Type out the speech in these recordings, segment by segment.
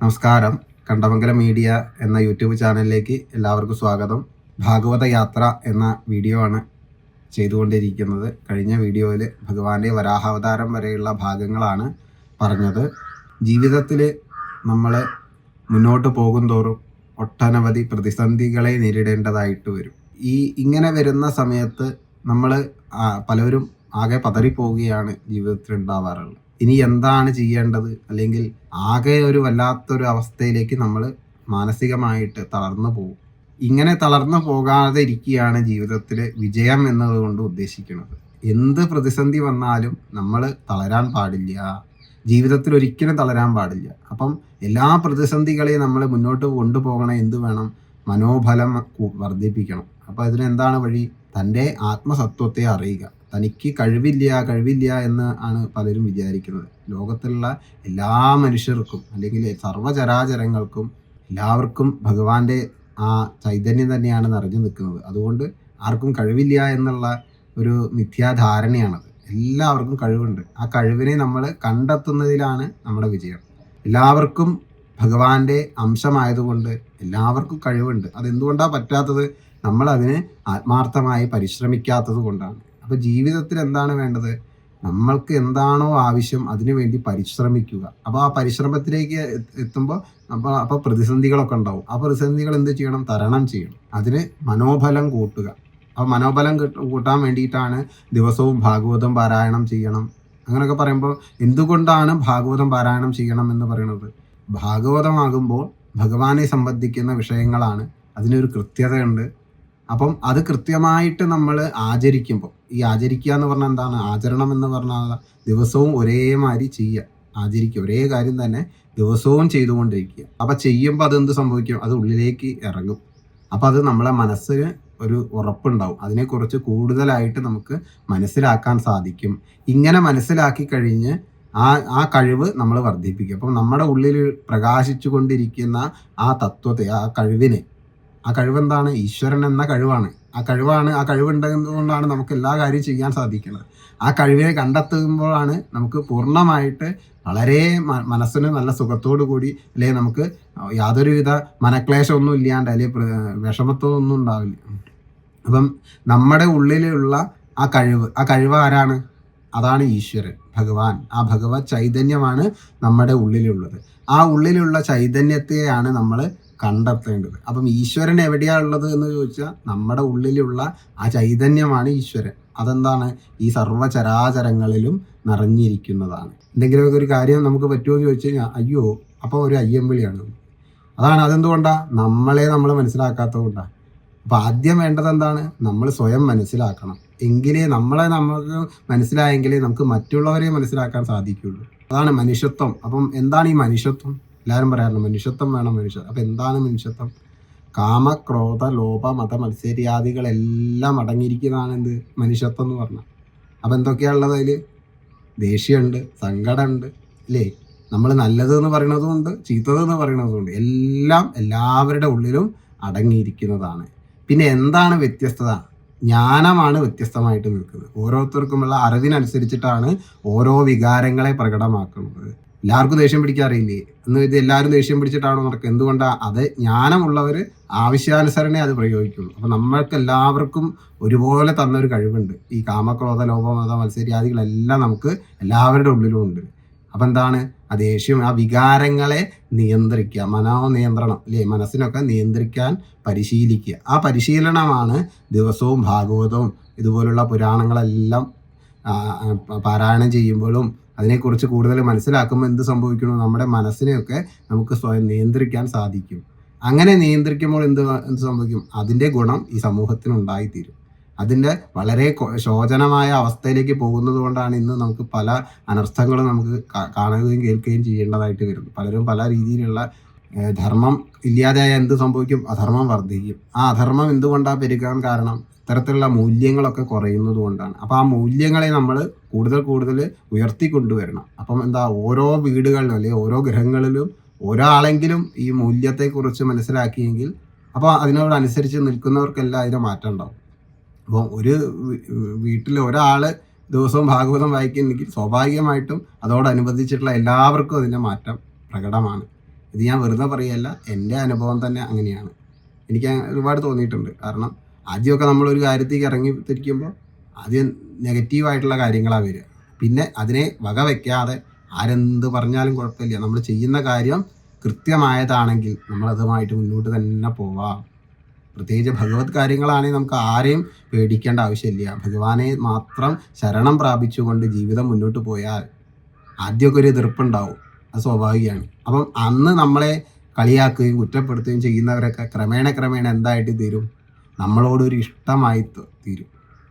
നമസ്കാരം. കണ്ടമംഗലം മീഡിയ എന്ന യൂട്യൂബ് ചാനലിലേക്ക് എല്ലാവർക്കും സ്വാഗതം. ഭാഗവത യാത്ര എന്ന വീഡിയോ ആണ് ചെയ്തുകൊണ്ടിരിക്കുന്നത്. കഴിഞ്ഞ വീഡിയോയിൽ ഭഗവാന്റെ വരാഹാവതാരം വരെയുള്ള ഭാഗങ്ങളാണ് പറഞ്ഞത്. ജീവിതത്തിൽ നമ്മൾ മുന്നോട്ട് പോകും തോറും ഒട്ടനവധി പ്രതിസന്ധികളെ നേരിടേണ്ടതായിട്ട് വരും. ഈ ഇങ്ങനെ വരുന്ന സമയത്ത് നമ്മൾ പലരും ആകെ പതറിപ്പോവുകയാണ് ജീവിതത്തിൽ ഉണ്ടാവാറുള്ളത് ഇനി എന്താണ് ചെയ്യേണ്ടത്? അല്ലെങ്കിൽ ആകെ ഒരു വല്ലാത്തൊരു അവസ്ഥയിലേക്ക് നമ്മൾ മാനസികമായിട്ട് തളർന്നു പോകും. ഇങ്ങനെ തളർന്നു പോകാതെ ഇരിക്കുകയാണ് ജീവിതത്തിൽ വിജയം എന്നതുകൊണ്ട് ഉദ്ദേശിക്കുന്നത്. എന്ത് പ്രതിസന്ധി വന്നാലും നമ്മൾ തളരാൻ പാടില്ല. ജീവിതത്തിൽ ഒരിക്കലും തളരാൻ പാടില്ല. അപ്പം എല്ലാ പ്രതിസന്ധികളെയും നമ്മൾ മുന്നോട്ട് കൊണ്ടുപോകണം. എന്ത് വേണം? മനോബലം വർദ്ധിപ്പിക്കണം. അപ്പോൾ അതിനെന്താണ് വഴി? തന്റെ ആത്മസത്വത്തെ അറിയുക. തനിക്ക് കഴിവില്ല കഴിവില്ല എന്ന് ആണ് പലരും വിചാരിക്കുന്നത്. ലോകത്തിലുള്ള എല്ലാ മനുഷ്യർക്കും അല്ലെങ്കിൽ സർവചരാചരങ്ങൾക്കും എല്ലാവർക്കും ഭഗവാന്റെ ആ ചൈതന്യം തന്നെയാണ് നിറഞ്ഞു നിൽക്കുന്നത്. അതുകൊണ്ട് ആർക്കും കഴിവില്ല എന്നുള്ള ഒരു മിഥ്യാധാരണയാണത്. എല്ലാവർക്കും കഴിവുണ്ട്. ആ കഴിവിനെ നമ്മൾ കണ്ടെത്തുന്നതിലാണ് നമ്മുടെ വിജയം. എല്ലാവർക്കും ഭഗവാന്റെ അംശമായതുകൊണ്ട് എല്ലാവർക്കും കഴിവുണ്ട്. അതെന്തുകൊണ്ടാണ് പറ്റാത്തത്? നമ്മൾ അതിന് ആത്മാർത്ഥമായി പരിശ്രമിക്കാത്തത് കൊണ്ടാണ്. അപ്പോൾ ജീവിതത്തിൽ എന്താണ് വേണ്ടത്? നമ്മൾക്ക് എന്താണോ ആവശ്യം അതിനു വേണ്ടി പരിശ്രമിക്കുക. അപ്പോൾ ആ പരിശ്രമത്തിലേക്ക് എത്തുമ്പോൾ അപ്പോൾ അപ്പോൾ പ്രതിസന്ധികളൊക്കെ ഉണ്ടാവും. ആ പ്രതിസന്ധികൾ എന്ത് ചെയ്യണം? തരണം ചെയ്യണം. അതിന് മനോബലം കൂട്ടുക. അപ്പോൾ മനോബലം കൂട്ടാൻ വേണ്ടിയിട്ടാണ് ദിവസവും ഭാഗവതം പാരായണം ചെയ്യണം. അങ്ങനെയൊക്കെ പറയുമ്പോൾ എന്തുകൊണ്ടാണ് ഭാഗവതം പാരായണം ചെയ്യണം എന്ന് പറയുന്നത്? ഭാഗവതമാകുമ്പോൾ ഭഗവാനെ സംബന്ധിക്കുന്ന വിഷയങ്ങളാണ്. അതിനൊരു കൃത്യതയുണ്ട്. അപ്പം അത് കൃത്യമായിട്ട് നമ്മൾ ആചരിക്കുമ്പോൾ ഈ ആചരിക്കുക എന്ന് പറഞ്ഞാൽ എന്താണ്? ആചരണം എന്ന് പറഞ്ഞാൽ ദിവസവും ഒരേമാതിരി ചെയ്യുക. ആചരിക്കുക. ഒരേ കാര്യം തന്നെ ദിവസവും ചെയ്തുകൊണ്ടിരിക്കുക. അപ്പം ചെയ്യുമ്പോൾ അതെന്ത് സംഭവിക്കും? അത് ഉള്ളിലേക്ക് ഇറങ്ങും. അപ്പം അത് നമ്മളെ മനസ്സിന് ഒരു ഉറപ്പുണ്ടാവും. അതിനെക്കുറിച്ച് കൂടുതലായിട്ട് നമുക്ക് മനസ്സിലാക്കാൻ സാധിക്കും. ഇങ്ങനെ മനസ്സിലാക്കി കഴിഞ്ഞ് ആ ആ കഴിവ് നമ്മൾ വർദ്ധിപ്പിക്കും. അപ്പം നമ്മുടെ ഉള്ളിൽ പ്രകാശിച്ചു കൊണ്ടിരിക്കുന്ന ആ തത്വത്തെ ആ കഴിവിനെ ആ കഴിവെന്താണ്? ഈശ്വരൻ എന്ന കഴിവാണ്. ആ കഴിവാണ് ആ കഴിവുണ്ടെന്നുകൊണ്ടാണ് നമുക്ക് എല്ലാ കാര്യവും ചെയ്യാൻ സാധിക്കുന്നത്. ആ കഴിവിനെ കണ്ടെത്തുമ്പോഴാണ് നമുക്ക് പൂർണമായിട്ട് വളരെ മനസ്സിന് നല്ല സുഖത്തോടു കൂടി അല്ലെങ്കിൽ നമുക്ക് യാതൊരുവിധ മനക്ലേശമൊന്നും ഇല്ലാണ്ട് അല്ലെങ്കിൽ വിഷമത്വമൊന്നും ഉണ്ടാവില്ല. അപ്പം നമ്മുടെ ഉള്ളിലുള്ള ആ കഴിവ് ആ കഴിവ് ആരാണ്? അതാണ് ഈശ്വരൻ ഭഗവാൻ. ആ ഭഗവത് ചൈതന്യമാണ് നമ്മുടെ ഉള്ളിലുള്ളത്. ആ ഉള്ളിലുള്ള ചൈതന്യത്തെയാണ് നമ്മൾ കണ്ടെത്തേണ്ടത്. അപ്പം ഈശ്വരൻ എവിടെയാ ഉള്ളത് എന്ന് ചോദിച്ചാൽ നമ്മുടെ ഉള്ളിലുള്ള ആ ചൈതന്യമാണ് ഈശ്വരൻ. അതെന്താണ്? ഈ സർവചരാചരങ്ങളിലും നിറഞ്ഞിരിക്കുന്നതാണ്. എന്തെങ്കിലുമൊക്കെ ഒരു കാര്യം നമുക്ക് പറ്റുമോ എന്ന് ചോദിച്ചു കഴിഞ്ഞാൽ അയ്യോ അപ്പോൾ ഒരു അയ്യമ്പിളിയാണ് അതാണ് അതെന്തുകൊണ്ടാ? നമ്മളെ നമ്മൾ മനസ്സിലാക്കാത്തത് കൊണ്ടാണ് അപ്പം ആദ്യം വേണ്ടത് എന്താണ്? നമ്മൾ സ്വയം മനസ്സിലാക്കണം. എങ്കിലേ നമ്മളെ നമുക്ക് മനസ്സിലായെങ്കിലേ നമുക്ക് മറ്റുള്ളവരെ മനസ്സിലാക്കാൻ സാധിക്കുള്ളൂ അതാണ് മനുഷ്യത്വം. അപ്പം എന്താണ് ഈ മനുഷ്യത്വം? എല്ലാവരും പറയാറുണ്ട് മനുഷ്യത്വം വേണം മനുഷ്യ. അപ്പം എന്താണ് മനുഷ്യത്വം? കാമ ക്രോധ ലോപ മത മത്സര്യാദികളെല്ലാം അടങ്ങിയിരിക്കുന്നതാണ് എന്ത്? മനുഷ്യത്വം എന്ന് പറഞ്ഞാൽ. അപ്പം എന്തൊക്കെയാണുള്ളത് അതിൽ ദേഷ്യമുണ്ട് സങ്കടമുണ്ട് അല്ലേ? നമ്മൾ നല്ലത് എന്ന് പറയണതും ഉണ്ട് ചീത്തത് എന്ന് പറയണതും ഉണ്ട്. എല്ലാം എല്ലാവരുടെ ഉള്ളിലും അടങ്ങിയിരിക്കുന്നതാണ്. പിന്നെ എന്താണ് വ്യത്യസ്തത? ജ്ഞാനമാണ് വ്യത്യസ്തമായിട്ട് നിൽക്കുന്നത്. ഓരോരുത്തർക്കുമുള്ള അറിവിനനുസരിച്ചിട്ടാണ് ഓരോ വികാരങ്ങളെ പ്രകടമാക്കുന്നത്. എല്ലാവർക്കും ദേഷ്യം പിടിക്കാറില്ലേ എന്ന് ഇത് എല്ലാവരും ദേഷ്യം പിടിച്ചിട്ടാണോ നടക്കുക? എന്തുകൊണ്ടാണ് അത് ജ്ഞാനമുള്ളവർ ആവശ്യാനുസരണേ അത് പ്രയോഗിക്കുള്ളൂ. അപ്പം നമ്മൾക്ക് എല്ലാവർക്കും ഒരുപോലെ തന്നൊരു കഴിവുണ്ട്. ഈ കാമക്രോധ ലോപമത മത്സര്യാദികളെല്ലാം നമുക്ക് എല്ലാവരുടെ ഉള്ളിലും ഉണ്ട്. അപ്പം എന്താണ്? ആ ദേഷ്യം ആ വികാരങ്ങളെ നിയന്ത്രിക്കുക. മനോ നിയന്ത്രണം അല്ലേ മനസ്സിനൊക്കെ നിയന്ത്രിക്കാൻ പരിശീലിക്കുക. ആ പരിശീലനമാണ് ദിവസവും ഭാഗവതവും ഇതുപോലുള്ള പുരാണങ്ങളെല്ലാം പാരായണം ചെയ്യുമ്പോഴും അതിനെക്കുറിച്ച് കൂടുതൽ മനസ്സിലാക്കുമ്പോൾ എന്ത് സംഭവിക്കണോ നമ്മുടെ മനസ്സിനെയൊക്കെ നമുക്ക് സ്വയം നിയന്ത്രിക്കാൻ സാധിക്കും. അങ്ങനെ നിയന്ത്രിക്കുമ്പോൾ എന്ത് എന്ത് സംഭവിക്കും? അതിന്റെ ഗുണം ഈ സമൂഹത്തിന് ഉണ്ടായിത്തീരും. അതിന്റെ വളരെ ശോചനമായ അവസ്ഥയിലേക്ക് പോകുന്നത് കൊണ്ടാണ് ഇന്ന് നമുക്ക് പല അനർത്ഥങ്ങളും നമുക്ക് കാണുകയും കേൾക്കുകയും ചെയ്യേണ്ടതായിട്ട് വരുന്നത് പലരും പല രീതിയിലുള്ള ധർമ്മം ഇല്ലാതെയായ എന്ത് സംഭവിക്കും? അധർമ്മം വർദ്ധിക്കും. ആ അധർമ്മം എന്തുകൊണ്ടാണ് പെരുകാൻ കാരണം? ഇത്തരത്തിലുള്ള മൂല്യങ്ങളൊക്കെ കുറയുന്നത് കൊണ്ടാണ്. അപ്പോൾ ആ മൂല്യങ്ങളെ നമ്മൾ കൂടുതൽ കൂടുതൽ ഉയർത്തി കൊണ്ടുവരണം അപ്പം എന്താ ഓരോ വീടുകളിലും അല്ലെങ്കിൽ ഓരോ ഗ്രഹങ്ങളിലും ഒരാളെങ്കിലും ഈ മൂല്യത്തെക്കുറിച്ച് മനസ്സിലാക്കിയെങ്കിൽ അപ്പോൾ അതിനോടനുസരിച്ച് നിൽക്കുന്നവർക്കെല്ലാം അതിന് മാറ്റം ഉണ്ടാവും. അപ്പോൾ ഒരു വീട്ടിൽ ഒരാൾ ദിവസവും ഭാഗവതം വായിക്കുന്നെങ്കിൽ സ്വാഭാവികമായിട്ടും അതോടനുബന്ധിച്ചിട്ടുള്ള എല്ലാവർക്കും അതിന്റെ മാറ്റം പ്രകടമാണ്. ഇത് ഞാൻ വെറുതെ പറയല്ല എന്റെ അനുഭവം തന്നെ അങ്ങനെയാണ്. എനിക്ക് ഒരുപാട് തോന്നിയിട്ടുണ്ട്. കാരണം ആദ്യമൊക്കെ നമ്മളൊരു കാര്യത്തേക്ക് ഇറങ്ങി തിരിക്കുമ്പോൾ ആദ്യം നെഗറ്റീവായിട്ടുള്ള കാര്യങ്ങളാണ് വരിക. പിന്നെ അതിനെ വക വയ്ക്കാതെ ആരെന്ത് പറഞ്ഞാലും കുഴപ്പമില്ല. നമ്മൾ ചെയ്യുന്ന കാര്യം കൃത്യമായതാണെങ്കിൽ നമ്മൾ അതുമായിട്ട് മുന്നോട്ട് തന്നെ പോവാം. പ്രത്യേകിച്ച് ഭഗവത് കാര്യങ്ങളാണെങ്കിൽ നമുക്ക് ആരെയും പേടിക്കേണ്ട ആവശ്യമില്ല. ഭഗവാനെ മാത്രം ശരണം പ്രാപിച്ചുകൊണ്ട് ജീവിതം മുന്നോട്ട് പോയാൽ ആദ്യമൊക്കെ ഒരു എതിർപ്പുണ്ടാവും. അത് സ്വാഭാവികമാണ്. അപ്പം അന്ന് നമ്മളെ കളിയാക്കുകയും കുറ്റപ്പെടുത്തുകയും ചെയ്യുന്നവരൊക്കെ ക്രമേണ ക്രമേണ എന്തായിട്ട് തീരും? നമ്മളോട് ഒരു ഇഷ്ടമായി തീരും.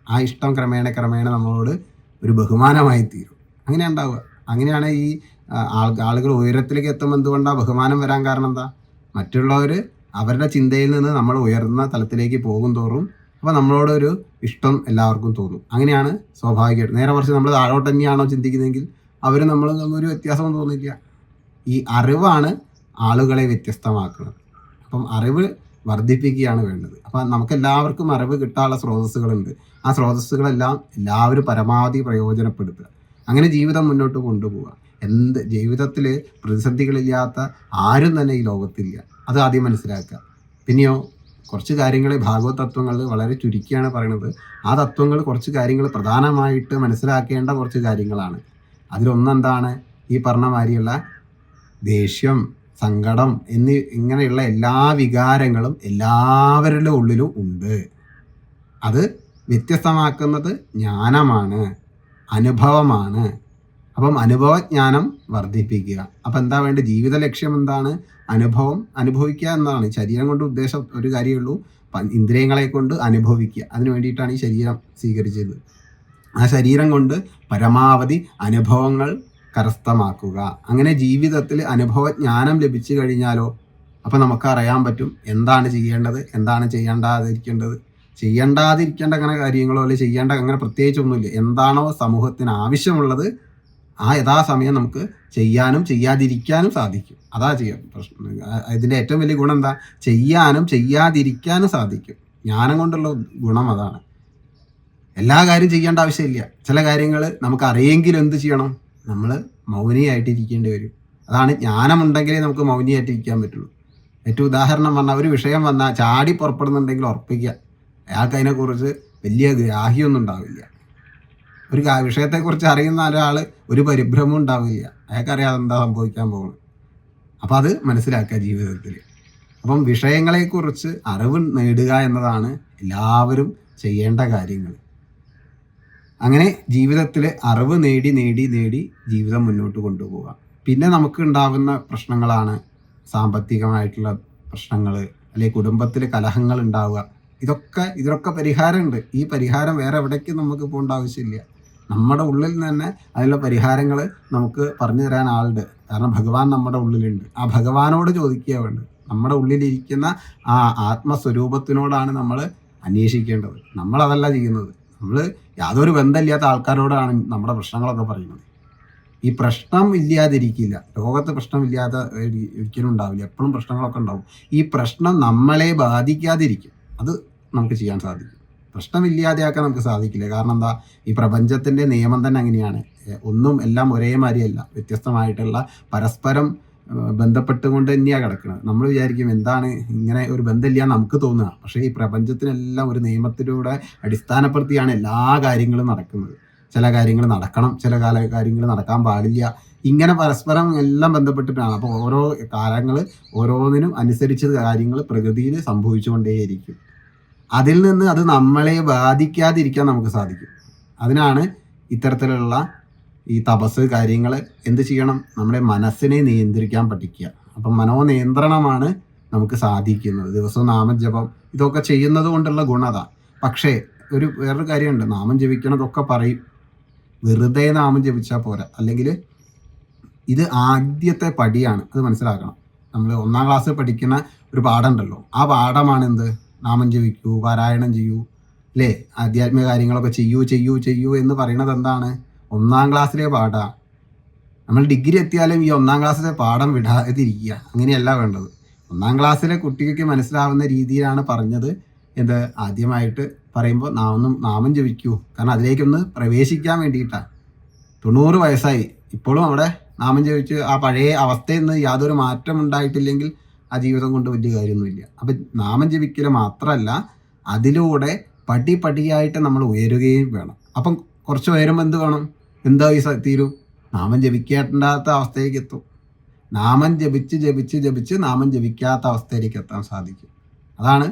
ആ ഇഷ്ടം ക്രമേണ ക്രമേണ നമ്മളോട് ഒരു ബഹുമാനമായി തീരും. അങ്ങനെ ഉണ്ടാവുക. അങ്ങനെയാണ് ഈ ആളുകൾ ഉയരത്തിലേക്ക് എത്തുമ്പോൾ എന്തുകൊണ്ടാണ് ബഹുമാനം വരാൻ കാരണം എന്താ? മറ്റുള്ളവർ അവരുടെ ചിന്തയിൽ നിന്ന് നമ്മൾ ഉയർന്ന തലത്തിലേക്ക് പോകും തോറും അപ്പോൾ നമ്മളോടൊരു ഇഷ്ടം എല്ലാവർക്കും തോന്നും. അങ്ങനെയാണ് സ്വാഭാവികമായിട്ട്. നേരെ കുറച്ച് നമ്മൾ താഴോട്ട് തന്നെയാണോ ചിന്തിക്കുന്നതെങ്കിൽ അവർ നമ്മൾ ഒരു വ്യത്യാസമൊന്നും തോന്നില്ല. ഈ അറിവാണ് ആളുകളെ വ്യത്യസ്തമാക്കുന്നത്. അപ്പം അറിവ് വർദ്ധിപ്പിക്കുകയാണ് വേണ്ടത്. അപ്പം നമുക്ക് എല്ലാവർക്കും അറിവ് കിട്ടാനുള്ള സ്രോതസ്സുകളുണ്ട്. ആ സ്രോതസ്സുകളെല്ലാം എല്ലാവരും പരമാവധി പ്രയോജനപ്പെടുത്തുക. അങ്ങനെ ജീവിതം മുന്നോട്ട് കൊണ്ടുപോവുക. എന്ത് ജീവിതത്തിൽ പ്രതിസന്ധികളില്ലാത്ത ആരും തന്നെ ഈ ലോകത്തില്ല. അത് ആദ്യം മനസ്സിലാക്കുക. പിന്നെയോ കുറച്ച് കാര്യങ്ങൾ ഭാഗവത തത്വങ്ങൾ വളരെ ചുരുക്കിയാണ് പറയുന്നത് ആ തത്വങ്ങൾ കുറച്ച് കാര്യങ്ങൾ പ്രധാനമായിട്ട് മനസ്സിലാക്കേണ്ട കുറച്ച് കാര്യങ്ങളാണ്. അതിലൊന്നെന്താണ്? ഈ പറഞ്ഞ മാതിരിയുള്ള ദേഷ്യം സങ്കടം എന്നീ ഇങ്ങനെയുള്ള എല്ലാ വികാരങ്ങളും എല്ലാവരുടെ ഉള്ളിലും ഉണ്ട്. അത് വ്യത്യസ്തമാക്കുന്നത് ജ്ഞാനമാണ് അനുഭവമാണ്. അപ്പം അനുഭവജ്ഞാനം വർദ്ധിപ്പിക്കുക. അപ്പം എന്താ വേണ്ട ജീവിത ലക്ഷ്യം എന്താണ്? അനുഭവം അനുഭവിക്കുക എന്നതാണ്. ശരീരം കൊണ്ട് ഉദ്ദേശം ഒരു കാര്യമുള്ളൂ. ഇന്ദ്രിയങ്ങളെ കൊണ്ട് അനുഭവിക്കുക. അതിനു വേണ്ടിയിട്ടാണ് ഈ ശരീരം സ്വീകരിച്ചത്. ആ ശരീരം കൊണ്ട് പരമാവധി അനുഭവങ്ങൾ കരസ്ഥമാക്കുക. അങ്ങനെ ജീവിതത്തിൽ അനുഭവജ്ഞാനം ലഭിച്ചു കഴിഞ്ഞാലോ അപ്പം നമുക്ക് അറിയാൻ പറ്റും എന്താണ് ചെയ്യേണ്ടത് എന്താണ് ചെയ്യേണ്ടാതിരിക്കേണ്ടത്. ചെയ്യേണ്ടാതിരിക്കേണ്ട അങ്ങനെ കാര്യങ്ങളോ അല്ലെങ്കിൽ ചെയ്യേണ്ട അങ്ങനെ പ്രത്യേകിച്ചൊന്നുമില്ല. എന്താണോ സമൂഹത്തിന് ആവശ്യമുള്ളത് ആ യഥാസമയം നമുക്ക് ചെയ്യാനും ചെയ്യാതിരിക്കാനും സാധിക്കും. അതാ ചെയ്യാം പ്രശ്നം. ഇതിന്റെ ഏറ്റവും വലിയ ഗുണം എന്താ? ചെയ്യാനും ചെയ്യാതിരിക്കാനും സാധിക്കും. ജ്ഞാനം കൊണ്ടുള്ള ഗുണം അതാണ്. എല്ലാ കാര്യം ചെയ്യേണ്ട ആവശ്യമില്ല. ചില കാര്യങ്ങൾ നമുക്ക് അറിയെങ്കിലും എന്ത് ചെയ്യണം? നമ്മൾ മൗനിയായിട്ടിരിക്കേണ്ടി വരും. അതാണ് ജ്ഞാനമുണ്ടെങ്കിലേ നമുക്ക് മൗനിയായിട്ട് ഇരിക്കാൻ പറ്റുള്ളൂ. ഏറ്റവും ഉദാഹരണം പറഞ്ഞാൽ ഒരു വിഷയം വന്നാൽ ചാടി പുറപ്പെടുന്നുണ്ടെങ്കിൽ ഉറപ്പിക്കുക. അയാൾക്ക് അതിനെക്കുറിച്ച് വലിയ ഗ്രാഹ്യമൊന്നും ഉണ്ടാവില്ല. ഒരു വിഷയത്തെക്കുറിച്ച് അറിയുന്ന ഒരാൾ ഒരു പരിഭ്രമം ഉണ്ടാവില്ല. അയാൾക്കറിയാതെ എന്താ സംഭവിക്കാൻ പോകുന്നത്? അപ്പോൾ അത് മനസ്സിലാക്കുക ജീവിതത്തിൽ അപ്പം വിഷയങ്ങളെക്കുറിച്ച് അറിവ് നേടുക എന്നതാണ് എല്ലാവരും ചെയ്യേണ്ട കാര്യങ്ങൾ അങ്ങനെ ജീവിതത്തിൽ അറിവ് നേടി നേടി നേടി ജീവിതം മുന്നോട്ട് കൊണ്ടുപോവുക. പിന്നെ നമുക്ക് ഉണ്ടാകുന്ന പ്രശ്നങ്ങളാണ് സാമ്പത്തികമായിട്ടുള്ള പ്രശ്നങ്ങൾ അല്ലെങ്കിൽ കുടുംബത്തിൽ കലഹങ്ങൾ ഉണ്ടാവുക. ഇതൊക്കെ ഇതിനൊക്കെ പരിഹാരമുണ്ട്. ഈ പരിഹാരം വേറെ എവിടേക്കും നമുക്ക് പോകേണ്ട ആവശ്യമില്ല. നമ്മുടെ ഉള്ളിൽ തന്നെ അതിനുള്ള പരിഹാരങ്ങൾ നമുക്ക് പറഞ്ഞു തരാൻ ആളുണ്ട്. കാരണം ഭഗവാൻ നമ്മുടെ ഉള്ളിലുണ്ട്. ആ ഭഗവാനോട് ചോദിക്കുക വേണ്ടത് നമ്മുടെ ഉള്ളിലിരിക്കുന്ന ആ ആത്മസ്വരൂപത്തിനോടാണ് നമ്മൾ അന്വേഷിക്കേണ്ടത്. നമ്മളതല്ല ചെയ്യുന്നത്. നമ്മൾ യാതൊരു ബന്ധമില്ലാത്ത ആൾക്കാരോടാണ് നമ്മുടെ പ്രശ്നങ്ങളൊക്കെ പറയുന്നത്. ഈ പ്രശ്നം ഇല്ലാതിരിക്കില്ല. ലോകത്ത് പ്രശ്നമില്ലാതെ ഒരി- ഒരിക്കലും ഉണ്ടാവില്ല. എപ്പോഴും പ്രശ്നങ്ങളൊക്കെ ഉണ്ടാവും. ഈ പ്രശ്നം നമ്മളെ ബാധിക്കാതിരിക്കും. അത് നമുക്ക് ചെയ്യാൻ സാധിക്കും. പ്രശ്നമില്ലാതെയാക്കാൻ നമുക്ക് സാധിക്കില്ല. കാരണം എന്താ? ഈ പ്രപഞ്ചത്തിന്റെ നിയമം തന്നെ അങ്ങനെയാണ്. ഒന്നും എല്ലാം ഒരേ മാതിരിയല്ല വ്യത്യസ്തമായിട്ടുള്ള പരസ്പരം ബന്ധപ്പെട്ടുകൊണ്ട് തന്നെയാണ് കിടക്കുന്നത് നമ്മൾ വിചാരിക്കും എന്താണ് ഇങ്ങനെ ഒരു ബന്ധമില്ല നമുക്ക് തോന്നുക. പക്ഷേ ഈ പ്രപഞ്ചത്തിനെല്ലാം ഒരു നിയമത്തിലൂടെ അടിസ്ഥാനപ്പെടുത്തിയാണ് എല്ലാ കാര്യങ്ങളും നടക്കുന്നത്. ചില കാര്യങ്ങൾ നടക്കണം ചില കാല കാര്യങ്ങൾ നടക്കാൻ പാടില്ല. ഇങ്ങനെ പരസ്പരം എല്ലാം ബന്ധപ്പെട്ടിട്ടാണ്. അപ്പോൾ ഓരോ കാലങ്ങൾ ഓരോന്നിനും അനുസരിച്ച് കാര്യങ്ങൾ പ്രകൃതിയിൽ സംഭവിച്ചുകൊണ്ടേയിരിക്കും. അതിൽ നിന്ന് അത് നമ്മളെ ബാധിക്കാതിരിക്കാൻ നമുക്ക് സാധിക്കും. അതിനാണ് ഇത്തരത്തിലുള്ള ഈ തപസ് കാര്യങ്ങൾ എന്ത് ചെയ്യണം? നമ്മുടെ മനസ്സിനെ നിയന്ത്രിക്കാൻ പഠിക്കുക. അപ്പം മനോനിയന്ത്രണമാണ് നമുക്ക് സാധിക്കുന്നത്. ദിവസവും നാമജപം ഇതൊക്കെ ചെയ്യുന്നത് കൊണ്ടുള്ള ഗുണത. പക്ഷേ ഒരു വേറൊരു കാര്യമുണ്ട്. നാമം ജപിക്കണതൊക്കെ പറയും. വെറുതെ നാമം ജപിച്ചാൽ പോരാ. അല്ലെങ്കിൽ ഇത് ആദ്യത്തെ പടിയാണ്. അത് മനസ്സിലാക്കണം. നമ്മൾ ഒന്നാം ക്ലാസ് പഠിക്കുന്ന ഒരു പാഠമുണ്ടല്ലോ. ആ പാഠമാണ് എന്ത് നാമം ജപിക്കൂ പാരായണം ചെയ്യൂ അല്ലേ? ആധ്യാത്മിക കാര്യങ്ങളൊക്കെ ചെയ്യൂ ചെയ്യൂ ചെയ്യൂ എന്ന് പറയുന്നത് എന്താണ്? ഒന്നാം ക്ലാസ്സിലെ പാടാം നമ്മൾ ഡിഗ്രി എത്തിയാലും ഈ ഒന്നാം ക്ലാസ്സിലെ പാഠം വിടാതിരിക്കുക. അങ്ങനെയല്ല വേണ്ടത്. ഒന്നാം ക്ലാസ്സിലെ കുട്ടികൾക്ക് മനസ്സിലാവുന്ന രീതിയിലാണ് പറഞ്ഞത്. എന്ത്? ആദ്യമായിട്ട് പറയുമ്പോൾ നാമം നാമം ജപിക്കൂ. കാരണം അതിലേക്കൊന്ന് പ്രവേശിക്കാൻ വേണ്ടിയിട്ടാണ് തൊണ്ണൂറ് വയസ്സായി. ഇപ്പോഴും അവിടെ നാമം ജപിച്ച് ആ പഴയ അവസ്ഥയിൽ നിന്ന് യാതൊരു മാറ്റം ഉണ്ടായിട്ടില്ലെങ്കിൽ ആ ജീവിതം കൊണ്ട് വലിയ കാര്യമൊന്നുമില്ല. അപ്പം നാമം ജപിക്കൽ മാത്രമല്ല അതിലൂടെ പടി പടിയായിട്ട് നമ്മൾ ഉയരുകയും വേണം. അപ്പം കുറച്ച് ഉയരുമ്പോൾ എന്ത് വേണം? എന്താ ഈ സ- തീരും? നാമം ജപിക്കേണ്ടാത്ത അവസ്ഥയിലേക്ക് എത്തും. നാമം ജപിച്ച് ജപിച്ച് ജപിച്ച് നാമം ജപിക്കാത്ത അവസ്ഥയിലേക്ക് എത്താൻ സാധിക്കും. അതാണ്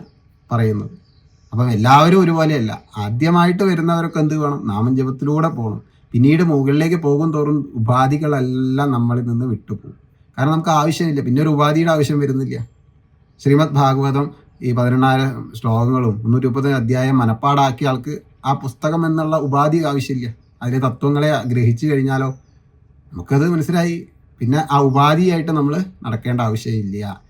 പറയുന്നത്. അപ്പം എല്ലാവരും ഒരുപോലെയല്ല. ആദ്യമായിട്ട് വരുന്നവരൊക്കെ എന്ത് വേണം? നാമം ജപത്തിലൂടെ പോകണം പിന്നീട് മുകളിലേക്ക് പോകും തോറും ഉപാധികളെല്ലാം നമ്മളിൽ നിന്ന് വിട്ടുപോകും. കാരണം നമുക്ക് ആവശ്യമില്ല. പിന്നെ ഒരു ഉപാധിയുടെ ആവശ്യം വരുന്നില്ല. ശ്രീമദ് ഭാഗവതം ഈ പതിനെണ്ണായിരം ശ്ലോകങ്ങളും മുന്നൂറ്റി മുപ്പത്തഞ്ച് അധ്യായം മനപ്പാടാക്കിയ ആൾക്ക് ആ പുസ്തകം എന്നുള്ള ഉപാധി ആവശ്യമില്ല. അതിലെ തത്വങ്ങളെ ഗ്രഹിച്ചു കഴിഞ്ഞാലോ നമുക്കത് മനസ്സിലായി. പിന്നെ ആ ഉപാധിയായിട്ട് നമ്മൾ നടക്കേണ്ട ആവശ്യമില്ല.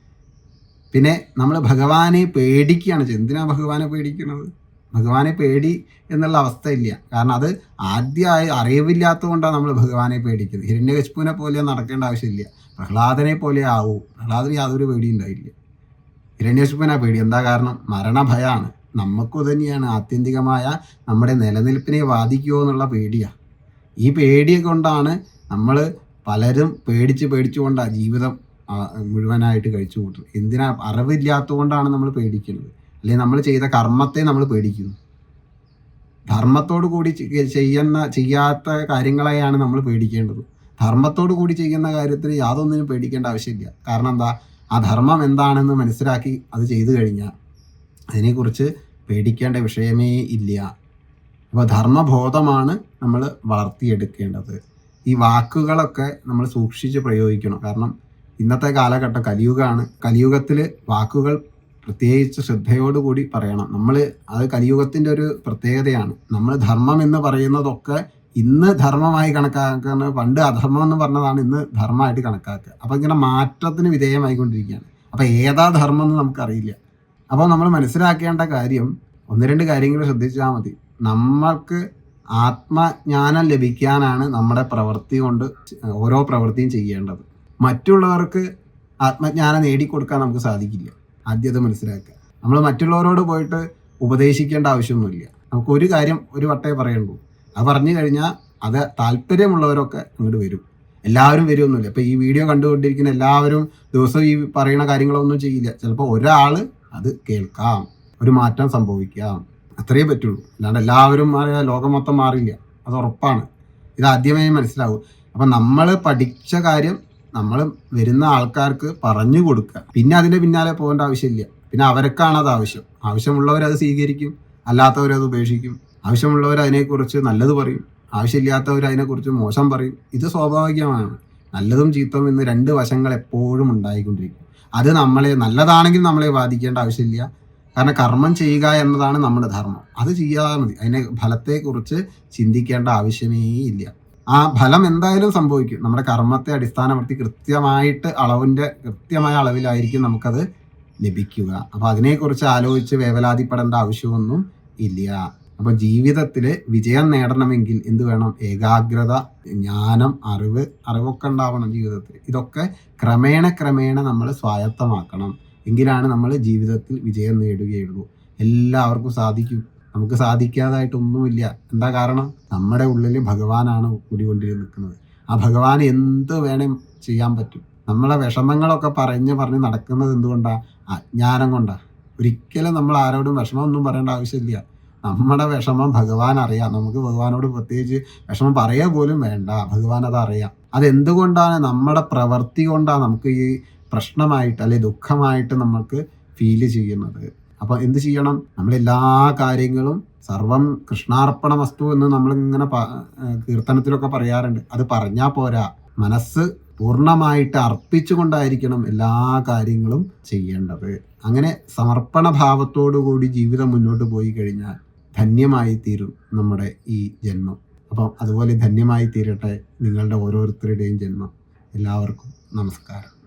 പിന്നെ നമ്മൾ ഭഗവാനെ പേടിക്കുകയാണ്. എന്തിനാണ് എന്തിനാ ഭഗവാനെ പേടിക്കുന്നത് ഭഗവാനെ പേടി എന്നുള്ള അവസ്ഥയില്ല. കാരണം അത് ആദ്യമായി അറിവില്ലാത്തത് കൊണ്ടാണ് നമ്മൾ ഭഗവാനെ പേടിക്കുന്നത്. ഹിരണ്യകശിപ്പുവിനെ പോലെ നടക്കേണ്ട ആവശ്യമില്ല. പ്രഹ്ലാദനെ പോലെ ആവൂ. പ്രഹ്ലാദന് യാതൊരു പേടിയുണ്ടായില്ല ഉണ്ടായില്ല. ഹിരണ്യകശിപ്പുവിനാ പേടി. എന്താ കാരണം? മരണഭയമാണ് നമുക്കു തന്നെയാണ് ആത്യന്തികമായ നമ്മുടെ നിലനിൽപ്പിനെ ബാധിക്കുമോ എന്നുള്ള പേടിയാണ് ഈ പേടി കൊണ്ടാണ് നമ്മൾ പലരും പേടിച്ച് പേടിച്ചുകൊണ്ടാണ് ജീവിതം മുഴുവനായിട്ട് കഴിച്ചു കൂട്ടുന്നത്. എന്തിനാ? അറിവില്ലാത്തതുകൊണ്ടാണ് നമ്മൾ പേടിക്കുന്നത്. അല്ലെങ്കിൽ നമ്മൾ ചെയ്ത കർമ്മത്തെ നമ്മൾ പേടിക്കുന്നു. ധർമ്മത്തോടു കൂടി ചെയ്യുന്ന ചെയ്യാത്ത കാര്യങ്ങളെയാണ് നമ്മൾ പേടിക്കേണ്ടത്. ധർമ്മത്തോടു കൂടി ചെയ്യുന്ന കാര്യത്തിന് യാതൊന്നിനും പേടിക്കേണ്ട ആവശ്യമില്ല. കാരണം എന്താ? ആ ധർമ്മം എന്താണെന്ന് മനസ്സിലാക്കി അത് ചെയ്തു കഴിഞ്ഞാൽ അതിനെക്കുറിച്ച് പേടിക്കേണ്ട വിഷയമേ ഇല്ല. അപ്പോൾ ധർമ്മബോധമാണ് നമ്മൾ വളർത്തിയെടുക്കേണ്ടത്. ഈ വാക്കുകളൊക്കെ നമ്മൾ സൂക്ഷിച്ച് പ്രയോഗിക്കണം. കാരണം ഇന്നത്തെ കാലഘട്ടം കലിയുഗമാണ് കലിയുഗത്തിൽ വാക്കുകൾ പ്രത്യേകിച്ച് ശ്രദ്ധയോടുകൂടി പറയണം. നമ്മൾ അത് കലിയുഗത്തിന്റെ ഒരു പ്രത്യേകതയാണ്. നമ്മൾ ധർമ്മം എന്ന് പറയുന്നതൊക്കെ ഇന്ന് ധർമ്മമായി കണക്കാക്കുന്ന പണ്ട് അധർമ്മം എന്ന് പറഞ്ഞതാണ് ഇന്ന് ധർമ്മമായിട്ട് കണക്കാക്കുക. അപ്പോൾ ഇങ്ങനെ മാറ്റത്തിന് വിധേയമായിക്കൊണ്ടിരിക്കുകയാണ്. അപ്പോൾ ഏതാ ധർമ്മം എന്ന് നമുക്കറിയില്ല. അപ്പോൾ നമ്മൾ മനസ്സിലാക്കേണ്ട കാര്യം ഒന്ന് രണ്ട് കാര്യങ്ങൾ ശ്രദ്ധിച്ചാൽ മതി. നമ്മൾക്ക് ആത്മജ്ഞാനം ലഭിക്കാനാണ് നമ്മുടെ പ്രവൃത്തി കൊണ്ട് ഓരോ പ്രവൃത്തിയും ചെയ്യേണ്ടത്. മറ്റുള്ളവർക്ക് ആത്മജ്ഞാനം നേടിക്കൊടുക്കാൻ നമുക്ക് സാധിക്കില്ല. ആദ്യത് മനസ്സിലാക്കുക. നമ്മൾ മറ്റുള്ളവരോട് പോയിട്ട് ഉപദേശിക്കേണ്ട ആവശ്യമൊന്നുമില്ല. നമുക്ക് ഒരു കാര്യം ഒരു വട്ടേ പറയുള്ളൂ. അത് പറഞ്ഞു കഴിഞ്ഞാൽ അത് താല്പര്യമുള്ളവരൊക്കെ അങ്ങോട്ട് വരും. എല്ലാവരും വരുമൊന്നുമില്ല ഇപ്പം ഈ വീഡിയോ കണ്ടുകൊണ്ടിരിക്കുന്ന എല്ലാവരും ദിവസവും ഈ പറയുന്ന കാര്യങ്ങളൊന്നും ചെയ്യില്ല. ചിലപ്പോൾ ഒരാൾ അത് കേൾക്കാം. ഒരു മാറ്റം സംഭവിക്കാം അത്രയേ പറ്റുള്ളൂ. അല്ലാണ്ട് എല്ലാവരും മാറിയാൽ ലോകം മൊത്തം മാറില്ല. അത് ഉറപ്പാണ്. ഇത് ആദ്യമേ മനസ്സിലാവും. അപ്പം നമ്മൾ പഠിച്ച കാര്യം നമ്മൾ വരുന്ന ആൾക്കാർക്ക് പറഞ്ഞു കൊടുക്കുക. പിന്നെ അതിന്റെ പിന്നാലെ പോകേണ്ട ആവശ്യമില്ല. പിന്നെ അവർക്കാണ് അത് ആവശ്യം. ആവശ്യമുള്ളവർ അത് സ്വീകരിക്കും. അല്ലാത്തവർ അത് ഉപേക്ഷിക്കും. ആവശ്യമുള്ളവർ അതിനെക്കുറിച്ച് നല്ലത് പറയും. ആവശ്യമില്ലാത്തവർ അതിനെക്കുറിച്ച് മോശം പറയും. ഇത് സ്വാഭാവികമാണ്. നല്ലതും ചീത്തവും എന്ന് രണ്ട് വശങ്ങൾ എപ്പോഴും ഉണ്ടായിക്കൊണ്ടിരിക്കും. അത് നമ്മളെ നല്ലതാണെങ്കിൽ നമ്മളെ ബാധിക്കേണ്ട ആവശ്യമില്ല. കാരണം കർമ്മം ചെയ്യുക എന്നതാണ് നമ്മുടെ ധർമ്മം. അത് ചെയ്യാതെ മതി. അതിനെ ഫലത്തെക്കുറിച്ച് ചിന്തിക്കേണ്ട ആവശ്യമേ ഇല്ല. ആ ഫലം എന്തായാലും സംഭവിക്കും. നമ്മുടെ കർമ്മത്തെ അടിസ്ഥാനപ്പെടുത്തി കൃത്യമായിട്ട് അളവിന്റെ കൃത്യമായ അളവിലായിരിക്കും നമുക്കത് ലഭിക്കുക. അപ്പോൾ അതിനെക്കുറിച്ച് ആലോചിച്ച് വേവലാതിപ്പെടേണ്ട ആവശ്യമൊന്നും ഇല്ല. അപ്പോൾ ജീവിതത്തിൽ വിജയം നേടണമെങ്കിൽ എന്ത് വേണം? ഏകാഗ്രത ജ്ഞാനം അറിവ് അറിവൊക്കെ ഉണ്ടാവണം ജീവിതത്തിൽ ഇതൊക്കെ ക്രമേണ ക്രമേണ നമ്മൾ സ്വായത്തമാക്കണം. എങ്കിലാണ് നമ്മൾ ജീവിതത്തിൽ വിജയം നേടുകയുള്ളൂ. എല്ലാവർക്കും സാധിക്കും. നമുക്ക് സാധിക്കാതായിട്ടൊന്നുമില്ല. എന്താ കാരണം? നമ്മുടെ ഉള്ളിൽ ഭഗവാനാണ് കുടികൊണ്ടിരുന്ന് നിൽക്കുന്നത്. ആ ഭഗവാൻ എന്ത് വേണം ചെയ്യാൻ പറ്റും. നമ്മളെ വിഷമങ്ങളൊക്കെ പറഞ്ഞ് പറഞ്ഞ് നടക്കുന്നത് എന്തുകൊണ്ടാണ് അജ്ഞാനം കൊണ്ടാണ് ഒരിക്കലും നമ്മൾ ആരോടും വിഷമമൊന്നും പറയേണ്ട ആവശ്യമില്ല. നമ്മുടെ വിഷമം ഭഗവാൻ അറിയാം. നമുക്ക് ഭഗവാനോട് പ്രത്യേകിച്ച് വിഷമം പറയുക പോലും വേണ്ട. ഭഗവാൻ അത് അറിയാം. അതെന്തുകൊണ്ടാണ് നമ്മുടെ പ്രവൃത്തി കൊണ്ടാണ് നമുക്ക് ഈ പ്രശ്നമായിട്ട് അല്ലെ ദുഃഖമായിട്ട് നമുക്ക് ഫീൽ ചെയ്യുന്നത്? അപ്പോൾ എന്ത് ചെയ്യണം? നമ്മൾ എല്ലാ കാര്യങ്ങളും സർവം കൃഷ്ണാർപ്പണ വസ്തു എന്ന് നമ്മളിങ്ങനെ കീർത്തനത്തിലൊക്കെ പറയാറുണ്ട്. അത് പറഞ്ഞാൽ പോരാ. മനസ്സ് പൂർണമായിട്ട് അർപ്പിച്ചുകൊണ്ടായിരിക്കണം എല്ലാ കാര്യങ്ങളും ചെയ്യേണ്ടത്. അങ്ങനെ സമർപ്പണ കൂടി ജീവിതം മുന്നോട്ട് പോയി കഴിഞ്ഞാൽ ധന്യമായി തീരും നമ്മുടെ ഈ ജന്മം. അപ്പം അതുപോലെ ധന്യമായി തീരട്ടെ നിങ്ങളുടെ ഓരോരുത്തരുടെയും ജന്മം. എല്ലാവർക്കും നമസ്കാരം.